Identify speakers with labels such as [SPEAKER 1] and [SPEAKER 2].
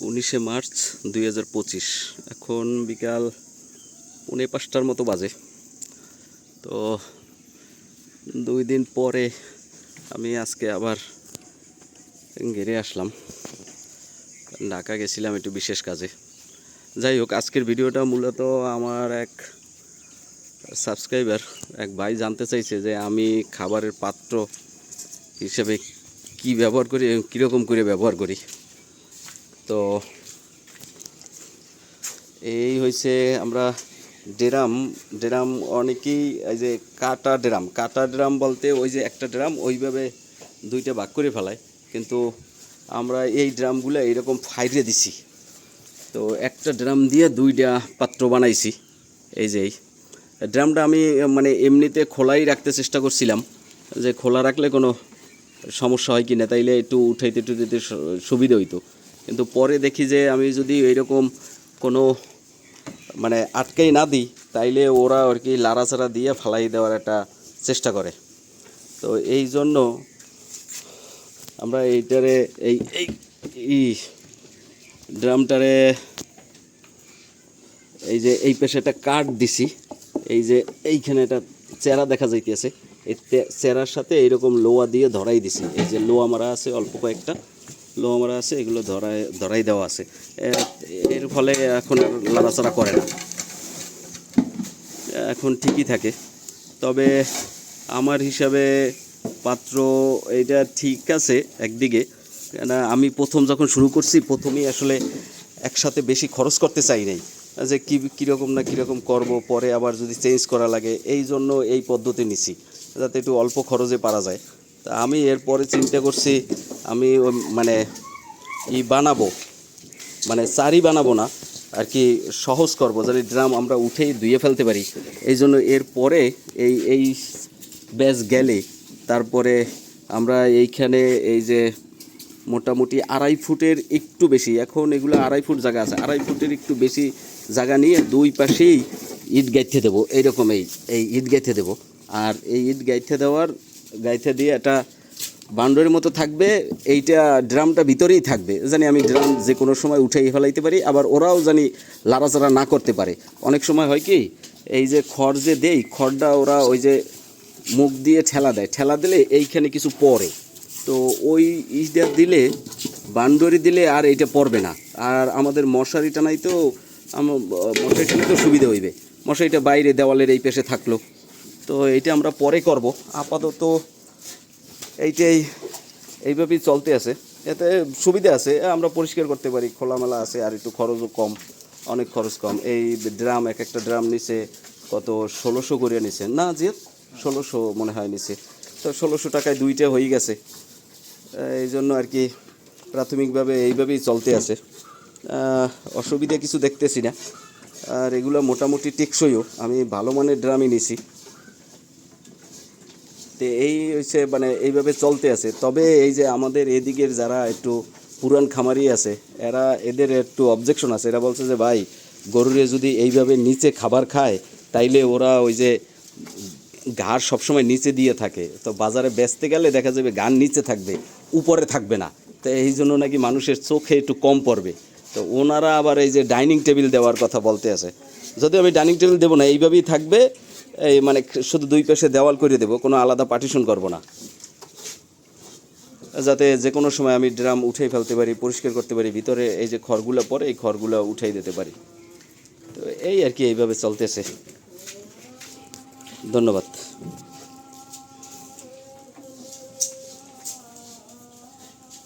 [SPEAKER 1] উনিশে মার্চ দুই হাজার পঁচিশ। এখন বিকাল পৌনে পাঁচটার মতো বাজে। তো দুই দিন পরে আমি আজকে আবার ঘেরে আসলাম। ঢাকা গেছিলাম একটু বিশেষ কাজে। যাই হোক, আজকের ভিডিওটা মূলত আমার এক সাবস্ক্রাইবার, এক ভাই জানতে চাইছে যে আমি খাবারের পাত্র হিসেবে কি ব্যবহার করি কীরকম করে ব্যবহার করি। তো এই হয়েছে আমরা ড্রাম ড্রাম অনেকেই এই যে কাটা ড্রাম কাটা ড্রাম বলতে ওই যে একটা ড্রাম ওইভাবে দুইটা ভাগ করে ফেলায়। কিন্তু আমরা এই ড্রামগুলো এইরকম ফাইরে দিছি। তো একটা ড্রাম দিয়ে দুইটা পাত্র বানাইছি। এই যে ড্রামটা আমি মানে এমনিতে খোলাই রাখতে চেষ্টা করছিলাম যে খোলা রাখলে কোনো সমস্যা হয় কি না তাইলে একটু উঠাইতে টুঠাইতে সু- সুবিধা হইতো। কিন্তু পরে দেখি যে আমি যদি এইরকম কোনো মানে আটকেই না দিই, তাইলে ওরা আর কি লাড়াচাড়া দিয়ে ফালাই দেওয়ার একটা চেষ্টা করে। তো এই জন্য আমরা এইটারে, এই এই ড্রামটারে এই যে এই পেশে একটা কাঠ দিছি, এই যে এইখানে একটা চেরা দেখা যাইতেছে, এই চেরার সাথে এইরকম লোয়া দিয়ে ধরাই দিছি। এই যে লোয়া মারা আছে অল্প কয়েকটা। লোয়া মারা আছে, এগুলো ধরাই ধরাই দেওয়া আছে। এর ফলে এখন আর লাড়াচাড়া করে না। এখন ঠিকই থাকে। তবে আমার হিসাবে পাত্র এটা ঠিক আছে একদিকে। কেন আমি প্রথম যখন শুরু করছি, প্রথমেই আসলে একসাথে বেশি খরচ করতে চাই নাই। যে কী, কীরকম না কীরকম করব, পরে আবার যদি চেঞ্জ করা লাগে, এই জন্য এই পদ্ধতি নিছি। যাতে একটু অল্প খরচে পারা যায়। তা আমি এরপরে চিন্তা করছি, আমি মানে ই বানাবো মানে চারি বানাবো না, আর কি সহজ করব, যাতে ড্রাম আমরা উঠেই ধুয়ে ফেলতে পারি। এই জন্য এর পরে এই এই ব্যাস গেলে, তারপরে আমরা এইখানে এই যে মোটামুটি আড়াই ফুটের একটু বেশি, এখন এগুলো আড়াই ফুট জায়গা আছে, আড়াই ফুটের একটু বেশি জায়গা নিয়ে দুই পাশেই ইট গাইতে দেবো, এইরকম এই এই গাইতে দেবো। আর এই ইট গাইতে দেওয়ার গাইতে দিয়ে একটা বাউন্ডারির মতো থাকবে, এইটা ড্রামটা ভিতরেই থাকবে। জানি আমি ড্রাম যে কোনো সময় উঠেই ফেলাইতে পারি, আবার ওরাও জানি লাড়াচাড়া না করতে পারে। অনেক সময় হয় কি, এই যে খড় যে দেই, খড়টা ওরা ওই যে মুখ দিয়ে ঠেলা দেয়। ঠেলা দিলে এইখানে কিছু পড়ে। তো ওই ইটা দিলে বাউন্ডারি দিলে আর এইটা পড়বে না। আর আমাদের মশারি টানাই তো মশারি টানাই তো সুবিধা হইবে। মশারিটা বাইরে দেওয়ালের এই পেশে থাকল। তো এইটা আমরা পরে করব। আপাতত এইটাই এইভাবেই চলতে আছে। এতে সুবিধা আছে, আমরা পরিষ্কার করতে পারি, খোলামেলা আছে, আর একটু খরচও কম, অনেক খরচ কম। এই ড্রাম, এক একটা ড্রাম নিচে কত? ষোলোশো করে নিছে। না, যে ষোলোশো মনে হয় নিছে। তো ষোলোশো টাকায় দুইটা হয়ে গেছে। এই জন্য আর কি প্রাথমিকভাবে এইভাবেই চলতে আছে। অসুবিধা কিছু দেখতেছি না। আর এগুলো মোটামুটি টেকসইও। আমি ভালো মানের ড্রামই নিছি। তো এই হচ্ছে মানে এইভাবে চলতে আছে। তবে এই যে আমাদের এদিকের যারা একটু পুরান খামারি আছে, এরা এদের একটু অবজেকশন আছে। এরা বলছে যে, ভাই, গরুরে যদি এইভাবে নিচে খাবার খায়, তাইলে ওরা ওই যে ঘাড় সবসময় নিচে দিয়ে থাকে। তো বাজারে বেচতে গেলে দেখা যাবে গান নিচে থাকবে, উপরে থাকবে না। তো এই জন্য নাকি মানুষের চোখে একটু কম পড়বে। তো ওনারা আবার এই যে ডাইনিং টেবিল দেওয়ার কথা বলতে আছে। যদি আমি ডাইনিং টেবিল দেবো না, এইভাবেই থাকবে। এই মানে শুধু দুই পাশে দেওয়াল করে দেব, কোনো আলাদা পার্টিশন করব না। যাতে যে কোনো সময় আমি ড্রাম উঠেই ফেলতে পারি, পরিষ্কার করতে পারি, ভিতরে এই যে খড়গুলো পরে এই খড়গুলো উঠাই দিতে পারি। তো এই আর কি এইভাবে চলতেছে। ধন্যবাদ।